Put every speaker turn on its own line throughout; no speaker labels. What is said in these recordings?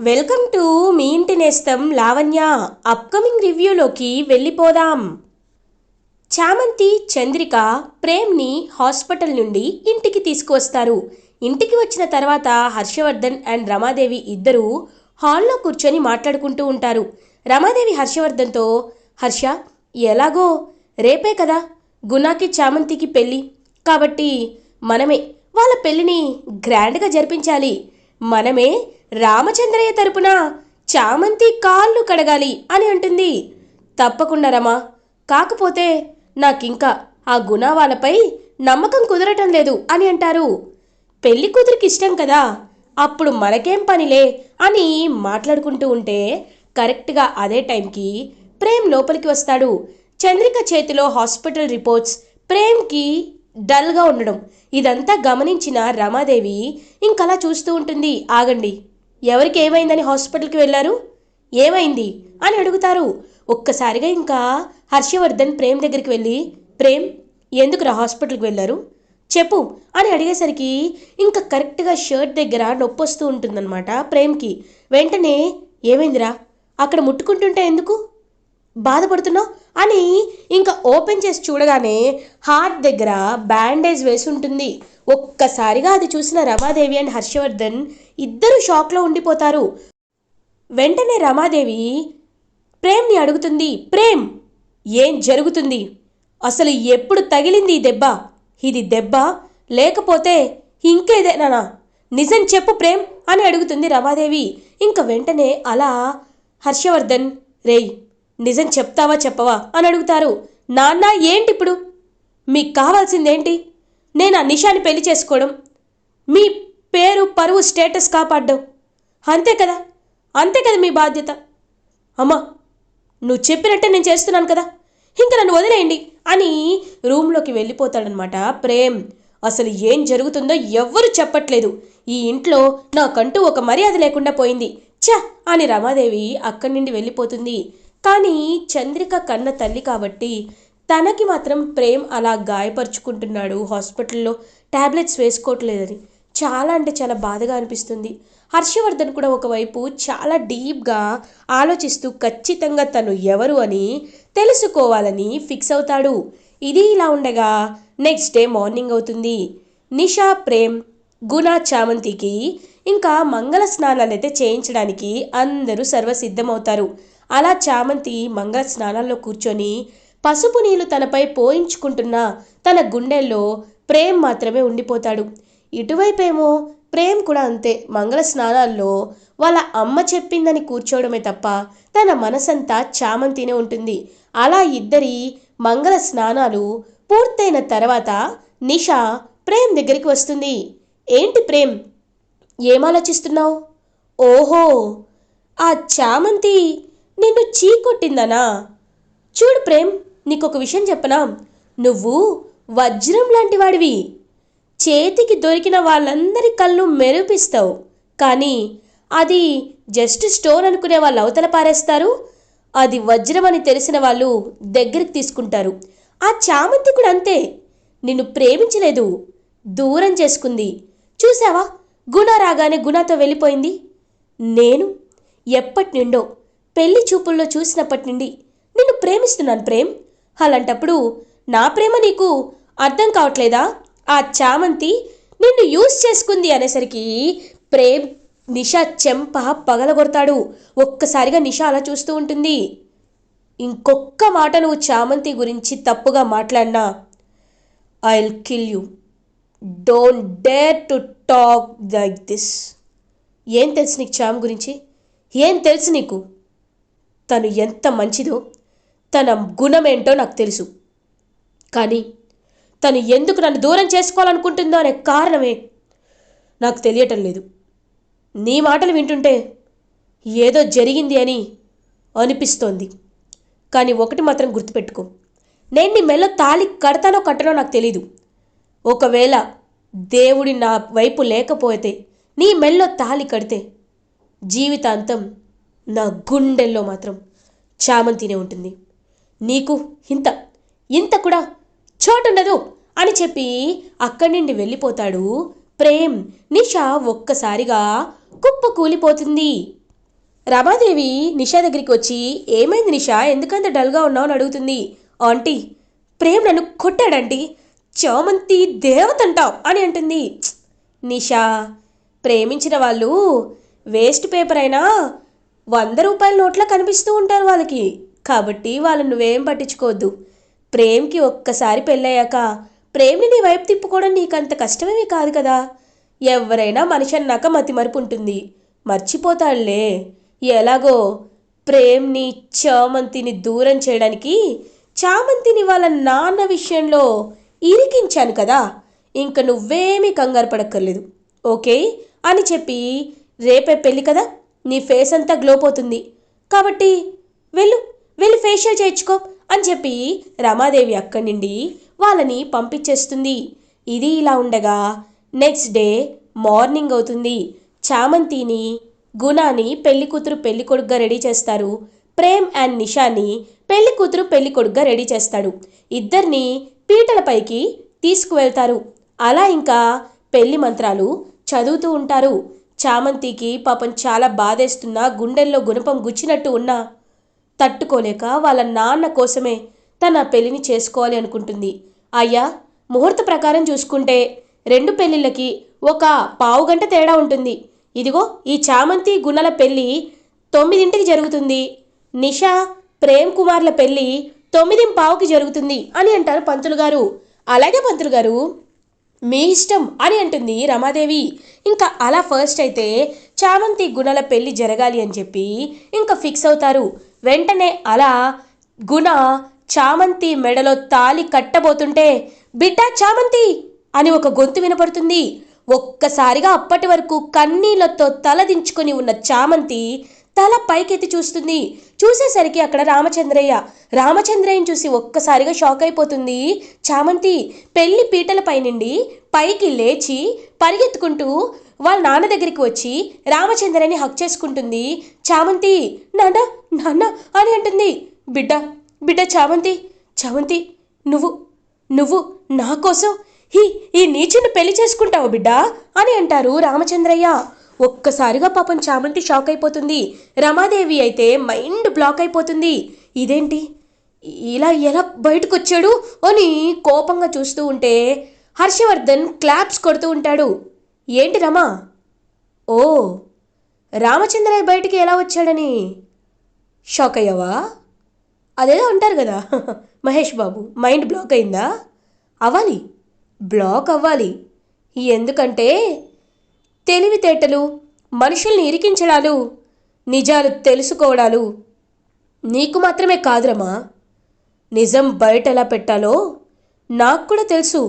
Welcome to me ఇంటి నేస్తం Lavanya upcoming రివ్యూలోకి వెళ్ళిపోదాం. చామంతి చంద్రిక ప్రేమ్ని హాస్పిటల్ నుండి ఇంటికి తీసుకువస్తారు. ఇంటికి వచ్చిన తర్వాత హర్షవర్ధన్ అండ్ రమాదేవి ఇద్దరూ హాల్లో కూర్చొని మాట్లాడుకుంటూ ఉంటారు. రమాదేవి హర్షవర్ధన్తో హర్ష ఎలాగో? రేపే కదా? గుణాకి చామంతికి పెళ్ళి. కాబట్టి మనమే వాళ్ళ పెళ్ళిని గ్రాండ్గా జరిపించాలి. మనమే రామచంద్రయ్య తరపున చామంతి కాళ్ళు కడగాలి అని అంటుంది. తప్పకుండా రమా. కాకపోతే నాకింకా ఆ గుణ వాళ్ళపై నమ్మకం కుదరటం లేదు అని అంటారు. పెళ్ళి కూతురికి ఇష్టం కదా అప్పుడు మనకేం పనిలే అని మాట్లాడుకుంటూ ఉంటే కరెక్ట్గా అదే టైంకి ప్రేమ్ లోపలికి వస్తాడు. చంద్రిక చేతిలో హాస్పిటల్ రిపోర్ట్స్ ప్రేమ్కి డల్గా ఉండడం. ఇదంతా గమనించిన రమాదేవి ఇంకలా చూస్తూ ఉంటుంది. ఆగండి. ఎవరికి ఏమైందని హాస్పిటల్కి వెళ్ళారు? ఏమైంది? అని అడుగుతారు. ఒక్కసారిగా ఇంకా హర్షవర్ధన్ ప్రేమ్ దగ్గరికి వెళ్ళి ప్రేమ్ ఎందుకురా హాస్పిటల్కి వెళ్ళారు? చెప్పు అని అడిగేసరికి ఇంకా కరెక్ట్గా షర్ట్ దగ్గర నొప్పి వస్తూ ఉంటుందన్నమాట ప్రేమ్కి. వెంటనే ఏమైందిరా? అక్కడ ముట్టుకుంటుంటే ఎందుకు? బాధపడుతున్నావు? అని ఇంకా ఓపెన్ చేసి చూడగానే హార్ట్ దగ్గర బ్యాండేజ్ వేసి ఉంటుంది. ఒక్కసారిగా అది చూసిన రమాదేవి అండ్ హర్షవర్ధన్ ఇద్దరు షాక్లో ఉండిపోతారు. వెంటనే రమాదేవి ప్రేమ్ని అడుగుతుంది ప్రేమ్ ఏం జరుగుతుంది? అసలు ఎప్పుడు తగిలింది ఈ దెబ్బ? ఇది దెబ్బ? లేకపోతే ఇంకేదేనా నిజం చెప్పు ప్రేమ్ అని అడుగుతుంది రమాదేవి. ఇంక వెంటనే అలా హర్షవర్ధన్ రేయ్ నిజం చెప్తావా చెప్పవా అని అడుగుతారు. నాన్న ఏంటి ఇప్పుడు మీకు కావాల్సిందేంటి? నేను ఆ నిషాని పెళ్ళి చేసుకోవడం. మీ పేరు పరువు స్టేటస్ కాపాడడం. అంతే కదా? అంతే కదా మీ బాధ్యత? అమ్మా నువ్వు చెప్పినట్టే నేను చేస్తున్నాను కదా? ఇంకా నన్ను వదిలేయండి అని రూమ్లోకి వెళ్ళిపోతాడనమాట ప్రేమ్. అసలు ఏం జరుగుతుందో ఎవ్వరు చెప్పట్లేదు. ఈ ఇంట్లో నాకంటూ ఒక మర్యాద లేకుండా పోయింది. ఛ! అని రమాదేవి అక్కడి నుండి వెళ్ళిపోతుంది. కానీ చంద్రిక కన్న తల్లి కాబట్టి తనకి మాత్రం ప్రేమ్ అలా గాయపరుచుకుంటున్నాడు. హాస్పిటల్లో ట్యాబ్లెట్స్ వేసుకోవట్లేదని. చాలా అంటే చాలా బాధగా అనిపిస్తుంది. హర్షవర్ధన్ కూడా ఒకవైపు చాలా డీప్గా ఆలోచిస్తూ ఖచ్చితంగా తను ఎవరు అని తెలుసుకోవాలని ఫిక్స్ అవుతాడు. ఇది ఇలా ఉండగా నెక్స్ట్ డే మార్నింగ్ అవుతుంది. నిషా ప్రేమ్ గుణ చామంతికి ఇంకా మంగళ స్నానాలు అయితే చేయించడానికి అందరూ సర్వసిద్ధమవుతారు. అలా చామంతి మంగళ స్నానాల్లో కూర్చొని పసుపు నీళ్ళు తనపై పోయించుకుంటున్న తన గుండెల్లో ప్రేమ్ మాత్రమే ఉండిపోతాడు. ఇటువైపేమో ప్రేమ్ కూడా అంతే మంగళ స్నానాల్లో వాళ్ళ అమ్మ చెప్పిందని కూర్చోవడమే తప్ప తన మనసంతా చామంతినే ఉంటుంది. అలా ఇద్దరి మంగళ స్నానాలు పూర్తయిన తర్వాత నిషా ప్రేమ్ దగ్గరికి వస్తుంది. ఏంటి ప్రేమ్? ఏమాలోచిస్తున్నావు? ఓహో! ఆ చామంతి నిన్ను చీకొట్టిందనా? చూడు ప్రేమ్ నీకొక విషయం చెప్పనా? నువ్వు వజ్రం లాంటి వాడివి చేతికి దొరికిన వాళ్ళందరి కళ్ళు మెరుపిస్తావు. కానీ అది జస్ట్ స్టోన్ అనుకునే వాళ్ళు అవతల పారేస్తారు. అది వజ్రం అని తెలిసిన వాళ్ళు దగ్గరికి తీసుకుంటారు. ఆ చామంతి కూడా అంతే. నిన్ను ప్రేమించలేదు. దూరం చేసుకుంది. చూసావా గుణ రాగానే గుణతో వెళ్ళిపోయింది. నేను ఎప్పటి నుండో పెళ్ళి చూపుల్లో చూసినప్పటి నుండి నిన్ను ప్రేమిస్తున్నాను ప్రేమ్. అలాంటప్పుడు నా ప్రేమ నీకు అర్థం కావట్లేదా? ఆ చామంతి నిన్ను యూజ్ చేసుకుంది అనేసరికి ప్రేమ్ నిషా చెంప పగలగొడతాడు. ఒక్కసారిగా నిషా అలా చూస్తూ ఉంటుంది. ఇంకొక్క మాట నువ్వు చామంతి గురించి తప్పుగా మాట్లాడినా I'll kill you. Don't dare to talk like this. ఏం తెలుసు నీకు చామ్ గురించి? ఏం తెలుసు నీకు? తను ఎంత మంచిదో తన గుణమేంటో నాకు తెలుసు. కానీ తను ఎందుకు నన్ను దూరం చేసుకోవాలనుకుంటుందో అనే కారణమే నాకు తెలియటం లేదు. నీ మాటలు వింటుంటే ఏదో జరిగింది అని అనిపిస్తోంది. కానీ ఒకటి మాత్రం గుర్తుపెట్టుకో. నేను నీ మెల్ల తాళి కడతానో కట్టనో నాకు తెలీదు. ఒకవేళ దేవుడి నా వైపు లేకపోతే నీ మెల్లో తాళి కడితే జీవితాంతం నా గుండెల్లో మాత్రం చామంతినే ఉంటుంది. నీకు ఇంత ఇంత కూడా చోటుండదు అని చెప్పి అక్కడి నుండి వెళ్ళిపోతాడు ప్రేమ్. నిషా ఒక్కసారిగా కుప్ప కూలిపోతుంది. రమాదేవి నిషా దగ్గరికి వచ్చి ఏమైంది నిషా? ఎందుకంత డల్గా ఉన్నావు? అని అడుగుతుంది. ఆంటీ ప్రేమ్ నన్ను కొట్టాడంటీ చామంతి దేవతంటావు అని అంటుంది. నిషా ప్రేమించిన వాళ్ళు వేస్ట్ పేపర్ అయినా వంద రూపాయల నోట్లా కనిపిస్తూ ఉంటారు వాళ్ళకి. కాబట్టి వాళ్ళని నువ్వేం పట్టించుకోవద్దు. ప్రేమ్కి ఒక్కసారి పెళ్ళయ్యాక ప్రేమ్ని నీ వైపు తిప్పుకోవడం నీకంత కష్టమేమీ కాదు కదా. ఎవరైనా మనిషి అన్నాక మతి మరుపు ఉంటుంది. మర్చిపోతాడులే ఎలాగో ప్రేమ్ని చామంతిని దూరం చేయడానికి చామంతిని వాళ్ళ నాన్న విషయంలో ఇరికించాను కదా. ఇంక నువ్వేమీ కంగారు పడక్కర్లేదు. ఓకే? అని చెప్పి రేపే పెళ్ళి కదా? నీ ఫేస్ అంతా గ్లో పోతుంది. కాబట్టి వెళ్ళు వెళ్ళి ఫేషియల్ చేయించుకో అని చెప్పి రమాదేవి అక్కడి నుండి వాళ్ళని పంపించేస్తుంది. ఇది ఇలా ఉండగా నెక్స్ట్ డే మార్నింగ్ అవుతుంది. చామంతిని గుణాని పెళ్ళి కూతురు పెళ్ళి కొడుగ్గా రెడీ చేస్తారు. ప్రేమ్ అండ్ నిషాని పెళ్ళి కూతురు పెళ్ళి కొడుగ్గా రెడీ చేస్తాడు. ఇద్దరిని పీటలపైకి తీసుకువెళ్తారు. అలా ఇంకా పెళ్ళి మంత్రాలు చదువుతూ ఉంటారు. చామంతికి పాపం చాలా బాధేస్తున్నా గుండెల్లో గుణపం గుచ్చినట్టు ఉన్నా తట్టుకోలేక వాళ్ళ నాన్న కోసమే తన పెళ్ళిని చేసుకోవాలి అనుకుంటుంది. అయ్యా ముహూర్త ప్రకారం చూసుకుంటే రెండు పెళ్ళిళ్ళకి ఒక పావు గంట తేడా ఉంటుంది. ఇదిగో ఈ చామంతి గుణల పెళ్ళి తొమ్మిదింటికి జరుగుతుంది. నిషా ప్రేమ్ కుమార్ల పెళ్ళి తొమ్మిది పావుకి జరుగుతుంది అని అంటారు పంతులు గారు. అలాగే పంతులు గారు మీ ఇష్టం అని అంటుంది రమాదేవి. ఇంకా అలా ఫస్ట్ అయితే చామంతి గుణల పెళ్ళి జరగాలి అని చెప్పి ఇంకా ఫిక్స్ అవుతారు. వెంటనే అలా గుణ చామంతి మెడలో తాలి కట్టబోతుంటే బిడ్డ చామంతి! అని ఒక గొంతు వినపడుతుంది. ఒక్కసారిగా అప్పటి వరకు కన్నీళ్ళతో తల దించుకొని ఉన్న చామంతి తల పైకెత్తి చూస్తుంది. చూసేసరికి అక్కడ రామచంద్రయ్య. రామచంద్రయ్యని చూసి ఒక్కసారిగా షాక్ అయిపోతుంది. చామంతి పెళ్ళి పీటలపై నుండి పైకి లేచి పరిగెత్తుకుంటూ వాళ్ళ నాన్న దగ్గరికి వచ్చి రామచంద్రని హక్ చేసుకుంటుంది. చామంతి నాన్న నాన్న అని అంటుంది. బిడ్డ బిడ్డ చామంతి చామంతి నువ్వు నువ్వు నా కోసం ఈ ఈ నీచుని పెళ్ళి చేసుకుంటావు బిడ్డ అని అంటారు రామచంద్రయ్య. ఒక్కసారిగా పాపం చామంతి షాక్ అయిపోతుంది. రమాదేవి అయితే మైండ్ బ్లాక్ అయిపోతుంది. ఇదేంటి? ఇలా ఎలా బయటకు వచ్చాడు అని కోపంగా చూస్తూ ఉంటే హర్షవర్ధన్ క్లాప్స్ కొడుతూ ఉంటాడు. ఏంటి రమా? ఓ రామచంద్రయ్య బయటికి ఎలా వచ్చాడని? షాక్ అయ్యావా? అదేదో అంటారు కదా. మహేష్ బాబు మైండ్ బ్లాక్ అయిందా? అవ్వాలి. బ్లాక్ అవ్వాలి. ఎందుకంటే తెలివితేటలు మనుషుల్ని ఇరికించడాలు నిజాలు తెలుసుకోవడాలు నీకు మాత్రమే కాదురమ్మా నిజం బయట ఎలా పెట్టాలో నాకు కూడా తెలుసు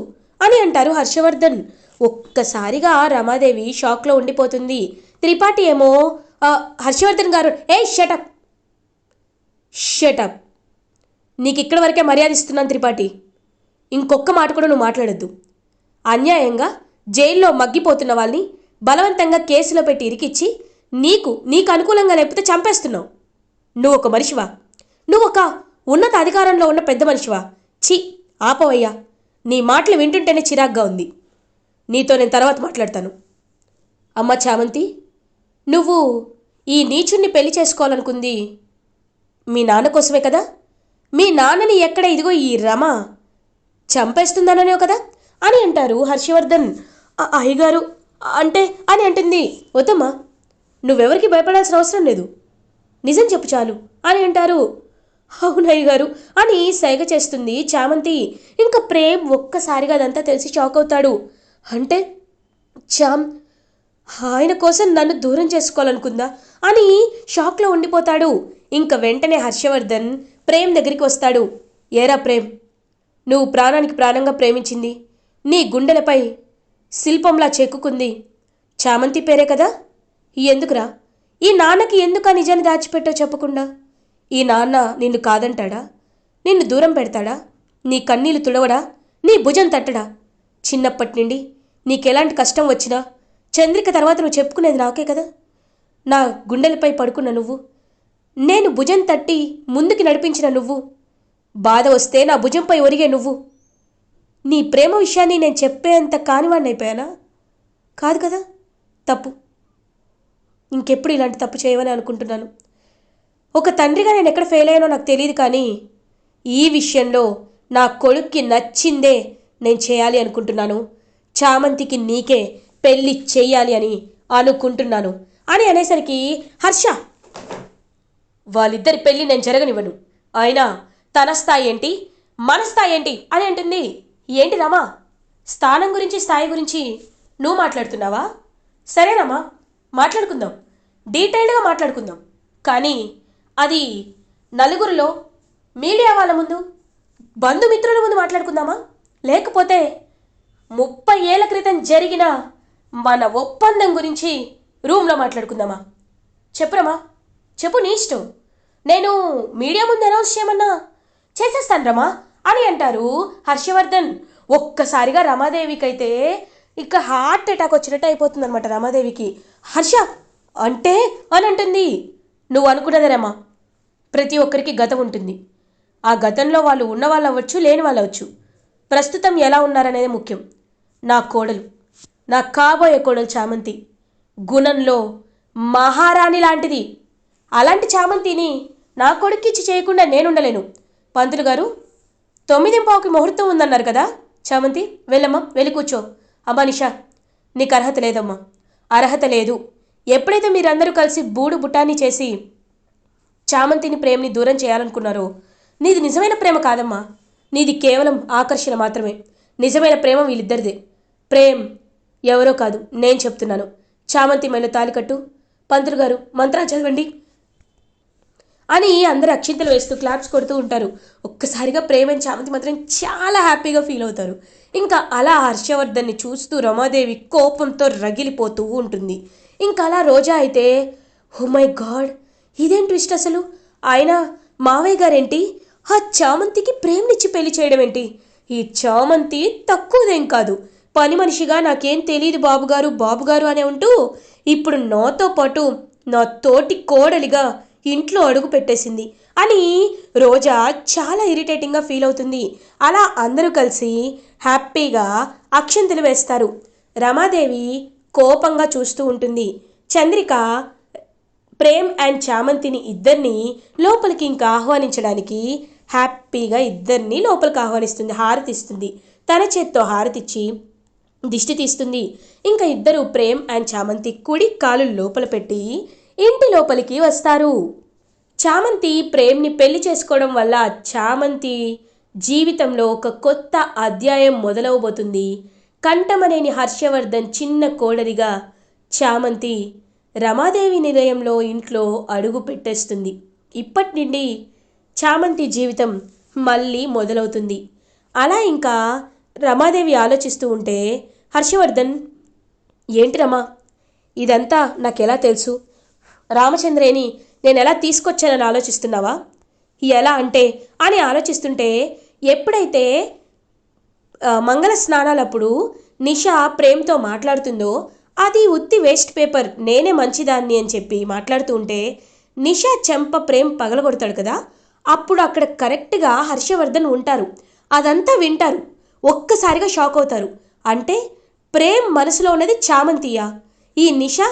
అని అంటారు హర్షవర్ధన్. ఒక్కసారిగా రమాదేవి షాక్లో ఉండిపోతుంది. త్రిపాఠి ఏమో హర్షవర్ధన్ గారు ఏ షటప్ షటప్ నీకు ఇక్కడ వరకే మర్యాద ఇస్తున్నాను త్రిపాఠి. ఇంకొక్క మాట కూడా నువ్వు మాట్లాడద్దు. అన్యాయంగా జైల్లో మగ్గిపోతున్న వాళ్ళని బలవంతంగా కేసులో పెట్టి ఇరికిచ్చి నీకు నీకు అనుకూలంగా లేకపోతే చంపేస్తున్నావు. నువ్వు ఒక మనిషివా? నువ్వు ఒక ఉన్నత అధికారంలో ఉన్న పెద్ద మనిషివా? ఛీ ఆపవయ్యా. నీ మాటలు వింటుంటేనే చిరాగ్గా ఉంది. నీతో నేను తర్వాత మాట్లాడతాను. అమ్మ చామంతి నువ్వు ఈ నీచుణ్ణి పెళ్ళి చేసుకోవాలనుకుంది మీ నాన్న కోసమే కదా? మీ నాన్నని ఎక్కడ ఇదిగో ఈ రమ చంపేస్తుందననే కదా? అని అంటారు హర్షవర్ధన్. "ఆ, అయ్యగారు అంటే అని అంటుంది. వద్దమ్మా నువ్వెవరికి భయపడాల్సిన అవసరం లేదు. నిజం చెప్పు చాలు అని అంటారు. అవునయ్య గారు అని సైగ చేస్తుంది చామంతి. ఇంకా ప్రేమ్ ఒక్కసారిగా అదంతా తెలిసి షాక్ అవుతాడు. అంటే చామ్ ఆయన కోసం నన్ను దూరం చేసుకోవాలనుకుందా అని షాక్లో ఉండిపోతాడు. ఇంకా వెంటనే హర్షవర్ధన్ ప్రేమ్ దగ్గరికి వస్తాడు. ఏరా ప్రేమ్ నువ్వు ప్రాణానికి ప్రాణంగా ప్రేమించింది. నీ గుండెలపై శిల్పంలా చెక్కుకుంది చామంతి పేరే కదా? ఎందుకురా? ఈ నాన్నకి ఎందుకు ఆ నిజాన్ని దాచిపెట్టో చెప్పకుండా? ఈ నాన్న నిన్ను కాదంటాడా? నిన్ను దూరం పెడతాడా? నీ కన్నీళ్ళు తుడవడా? నీ భుజం తట్టడా? చిన్నప్పటి నుండి నీకెలాంటి కష్టం వచ్చినా చంద్రిక తర్వాత నువ్వు చెప్పుకునేది నాకే కదా? నా గుండెలపై పడుకున్న నువ్వు నేను భుజం తట్టి ముందుకి నడిపించిన నువ్వు బాధ వస్తే నా భుజంపై ఒరిగే నువ్వు నీ ప్రేమ విషయాన్ని నేను చెప్పేంత కానివాడిని అయిపోయానా కాదు కదా? తప్పు. ఇంకెప్పుడు ఇలాంటి తప్పు చేయవని అనుకుంటున్నాను. ఒక తండ్రిగా నేను ఎక్కడ ఫెయిల్ అయ్యానో నాకు తెలియదు కానీ ఈ విషయంలో నా కొడుక్కి నచ్చిందే నేను చేయాలి అనుకుంటున్నాను. చామంతికి నీకే పెళ్ళి చెయ్యాలి అని అనుకుంటున్నాను. అని అనేసరికి హర్ష వాళ్ళిద్దరి పెళ్ళి నేను జరగనివ్వను. అయినా తన స్థాయి ఏంటి? మన స్థాయి ఏంటి? అని అంటుంది. ఏంటి రామా? స్థానం గురించి స్థాయి గురించి నువ్వు మాట్లాడుతున్నావా? సరేనమ్మా మాట్లాడుకుందాం. డీటెయిల్డ్గా మాట్లాడుకుందాం. కానీ అది నలుగురిలో మీడియా వాళ్ళ ముందు బంధుమిత్రుల ముందు మాట్లాడుకుందామా? లేకపోతే ముప్పై ఏళ్ళ క్రితం జరిగిన మన ఒప్పందం గురించి రూమ్లో మాట్లాడుకుందామా? చెప్పురమ్మా చెప్పు నీ ఇష్టం. నేను మీడియా ముందు అనౌన్స్ చేయమన్నా చేసేస్తాను రమా. అని అంటారు హర్షవర్ధన్. ఒక్కసారిగా రమాదేవికైతే ఇక హార్ట్ అటాక్ వచ్చినట్టు అయిపోతుంది అనమాట రమాదేవికి. హర్ష అంటే? అని అంటుంది. నువ్వు అనుకున్నదే రమా. ప్రతి ఒక్కరికి గతం ఉంటుంది. ఆ గతంలో వాళ్ళు ఉన్న వాళ్ళు అవ్వచ్చు లేని వాళ్ళు అవ్వచ్చు. ప్రస్తుతం ఎలా ఉన్నారనేది ముఖ్యం. నా కోడలు నా కాబోయే కోడలు చామంతి. గుణంలో మహారాణి లాంటిది. అలాంటి చామంతిని నా కొడుక్కిచ్చి చేయకుండా నేనుండలేను పంతులు గారు తొమ్మిది ముహూర్తం ఉందన్నారు కదా? చామంతి వెళ్ళమ్మా వెళ్ళి కూర్చో. అమ్మా నిషా నీకు అర్హత లేదమ్మా. అర్హత లేదు. ఎప్పుడైతే మీరందరూ కలిసి బూడు బుటాని చేసి చామంతిని ప్రేమని దూరం చేయాలనుకున్నారో నీది నిజమైన ప్రేమ కాదమ్మా. నీది కేవలం ఆకర్షణ మాత్రమే. నిజమైన ప్రేమ వీళ్ళిద్దరిదే. ప్రేమ్ ఎవరో కాదు నేను చెప్తున్నాను. చామంతి మెల్ల తాలికట్టు పంతులు గారు మంత్రాలు చదవండి. అని అందరు అక్షింతలు వేస్తూ క్లాప్స్ కొడుతూ ఉంటారు. ఒక్కసారిగా ప్రేమని చామంతి మాత్రం చాలా హ్యాపీగా ఫీల్ అవుతారు. ఇంకా అలా హర్షవర్ధన్ని చూస్తూ రమాదేవి కోపంతో రగిలిపోతూ ఉంటుంది. ఇంకా అలా రోజా అయితే హు మై గాడ్ ఇదేం ట్విస్ట్ అసలు? ఆయన మావయ్య గారేంటి? ఆ చామంతికి ప్రేమనిచ్చి పెళ్ళి చేయడం ఏంటి ఈ చామంతి తక్కువదేం కాదు. పని మనిషిగా నాకేం తెలియదు బాబుగారు బాబుగారు అనే ఉంటూ ఇప్పుడు నాతో పాటు నా తోటి కోడలిగా ఇంట్లో అడుగు పెట్టేసింది. అని రోజా చాలా ఇరిటేటింగ్గా ఫీల్ అవుతుంది. అలా అందరూ కలిసి హ్యాపీగా అక్షంతలు వేస్తారు. రమాదేవి కోపంగా చూస్తూ ఉంటుంది. చంద్రిక ప్రేమ్ అండ్ చామంతిని ఇద్దరిని లోపలికి ఇంకా ఆహ్వానించడానికి హ్యాపీగా ఇద్దరిని లోపలికి ఆహ్వానిస్తుంది హారతిస్తుంది. తన చేత్తో హారతిచ్చి దిష్టి తీస్తుంది. ఇంకా ఇద్దరు ప్రేమ్ అండ్ చామంతి కుడి కాలు లోపల పెట్టి ఇంటి లోపలికి వస్తారు. చామంతి ప్రేమ్ని పెళ్ళి చేసుకోవడం వల్ల చామంతి జీవితంలో ఒక కొత్త అధ్యాయం మొదలవబోతుంది. కంఠమనేని హర్షవర్ధన్ చిన్న కోడలిగా చామంతి రమాదేవి నిలయంలో ఇంట్లో అడుగు పెట్టేస్తుంది. ఇప్పటి నుండి చామంతి జీవితం మళ్ళీ మొదలవుతుంది. అలా ఇంకా రమాదేవి ఆలోచిస్తూ ఉంటే హర్షవర్ధన్ ఏంటి రమా? ఇదంతా నాకెలా తెలుసు? రామచంద్రేని నేను ఎలా తీసుకొచ్చానని ఆలోచిస్తున్నావా? ఎలా అంటే అని ఆలోచిస్తుంటే ఎప్పుడైతే మంగళ స్నానాలప్పుడు నిషా ప్రేమ్తో మాట్లాడుతుందో అది ఉత్తి వేస్ట్ పేపర్ నేనే మంచిదాన్ని అని చెప్పి మాట్లాడుతూ ఉంటే నిషా చెంప ప్రేమ్ పగలగొడతాడు కదా? అప్పుడు అక్కడ కరెక్ట్గా హర్షవర్ధన్ ఉంటారు. అదంతా వింటారు. ఒక్కసారిగా షాక్ అవుతారు. అంటే ప్రేమ్ మనసులో ఉన్నది చామంతియా? ఈ నిషా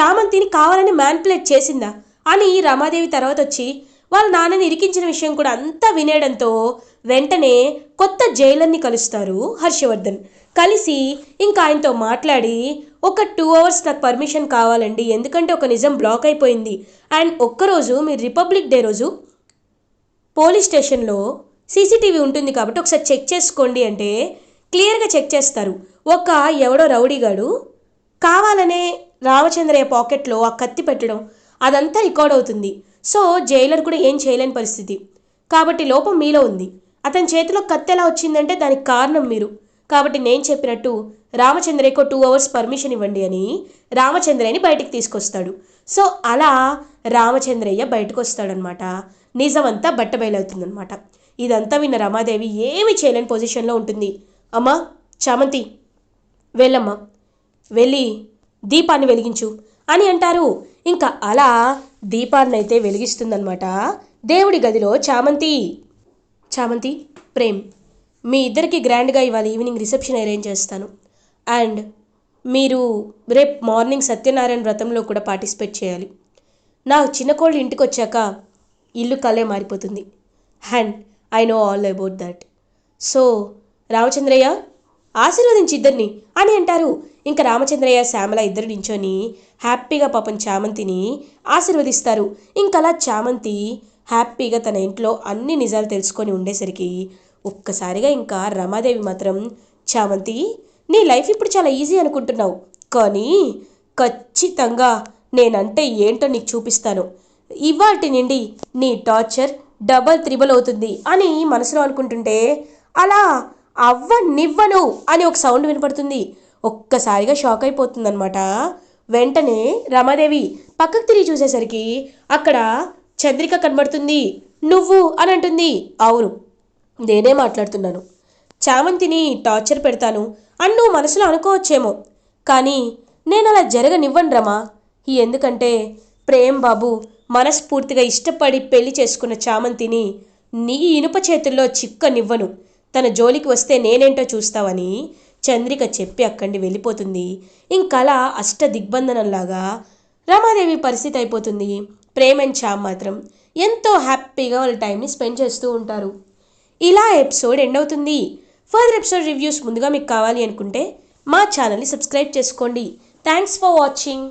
చామంతిని కావాలని మ్యాన్పులేట్ చేసిందా? అని రమాదేవి తర్వాత వచ్చి వాళ్ళ నాన్నని ఇరికించిన విషయం కూడా అంతా వినేయడంతో వెంటనే కొత్త జైలర్ని కలుస్తారు హర్షవర్ధన్. కలిసి ఇంకా ఆయనతో మాట్లాడి ఒక టూ అవర్స్ నాకు పర్మిషన్ కావాలండి ఎందుకంటే ఒక నిజం బ్లాక్ అయిపోయింది. అండ్ ఒక్కరోజు మీరు రిపబ్లిక్ డే రోజు పోలీస్ స్టేషన్లో సీసీటీవీ ఉంటుంది కాబట్టి ఒకసారి చెక్ చేసుకోండి అంటే క్లియర్గా చెక్ చేస్తారు. ఒక ఎవడో రౌడీగాడు కావాలనే రామచంద్రయ్య పాకెట్లో ఆ కత్తి పెట్టడం అదంతా రికార్డ్ అవుతుంది. సో జైలర్ కూడా ఏం చేయలేని పరిస్థితి. కాబట్టి లోపం మీలో ఉంది. అతని చేతిలో కత్తి ఎలా వచ్చిందంటే దానికి కారణం మీరు. కాబట్టి నేను చెప్పినట్టు రామచంద్రయ్యకు టూ అవర్స్ పర్మిషన్ ఇవ్వండి అని రామచంద్రయ్యని బయటికి తీసుకొస్తాడు. సో అలా రామచంద్రయ్య బయటకు వస్తాడనమాట. నిజమంతా బట్టబయలవుతుందనమాట ఇదంతా విన్న రమాదేవి ఏమి చేయలేని పొజిషన్లో ఉంటుంది. అమ్మా చామంతి వెళ్ళమ్మా. వెళ్ళి దీపాన్ని వెలిగించు అని అంటారు. ఇంకా అలా దీపాన్ని అయితే వెలిగిస్తుందనమాట దేవుడి గదిలో చామంతి. చామంతి ప్రేమ్ మీ ఇద్దరికి గ్రాండ్గా ఇవాళ ఈవినింగ్ రిసెప్షన్ అరేంజ్ చేస్తాను. అండ్ మీరు రేపు మార్నింగ్ సత్యనారాయణ వ్రతంలో కూడా పార్టిసిపేట్ చేయాలి. నా చిన్న కోళ్ళు ఇంటికి వచ్చాక ఇల్లు కలే మారిపోతుంది. And I know all about that. So Ramachandraiah ఆశీర్వదించి ఇద్దరిని అని అంటారు. ఇంకా రామచంద్రయ్య శ్యామల ఇద్దరు నించొని హ్యాపీగా పాపం చామంతిని ఆశీర్వదిస్తారు. ఇంకలా చామంతి హ్యాపీగా తన ఇంట్లో అన్ని నిజాలు తెలుసుకొని ఉండేసరికి ఒక్కసారిగా ఇంకా రమాదేవి మాత్రం చామంతి నీ లైఫ్ ఇప్పుడు చాలా ఈజీ అనుకుంటున్నావు. కానీ ఖచ్చితంగా నేనంటే ఏంటో నీకు చూపిస్తాను. ఇవాటి నుండి నీ టార్చర్ డబల్ త్రిబుల్ అవుతుంది అని మనసులో అనుకుంటుంటే అలా అవ్వనివ్వను అని ఒక సౌండ్ వినపడుతుంది. ఒక్కసారిగా షాక్ అయిపోతుందన్నమాట. వెంటనే రమాదేవి పక్కకు తిరిగి చూసేసరికి అక్కడ చంద్రిక కనబడుతుంది. నువ్వు అని అంటుంది. అవును నేనే మాట్లాడుతున్నాను. చామంతిని టార్చర్ పెడతాను అన్ను మనసులో అనుకోవచ్చేమో. కానీ నేను అలా జరగనివ్వను రమా. ఎందుకంటే ప్రేమ్ బాబు మనస్ఫూర్తిగా ఇష్టపడి పెళ్ళి చేసుకున్న చామంతిని నీ ఇనుప చేతుల్లో చిక్కనివ్వను. తన జోలికి వస్తే నేనేంటో చూస్తావని చంద్రిక చెప్పి అక్కడి వెళ్ళిపోతుంది. ఇంకలా అష్ట దిగ్బంధనంలాగా రమాదేవి పరిస్థితి అయిపోతుంది. ప్రేమ్ అండ్ చామ్ మాత్రం ఎంతో హ్యాపీగా వాళ్ళ టైంని స్పెండ్ చేస్తూ ఉంటారు. ఇలా ఎపిసోడ్ ఎండ్ అవుతుంది. ఫర్దర్ ఎపిసోడ్ రివ్యూస్ ముందుగా మీకు కావాలి అనుకుంటే మా ఛానల్ని సబ్స్క్రైబ్ చేసుకోండి. Thanks for watching.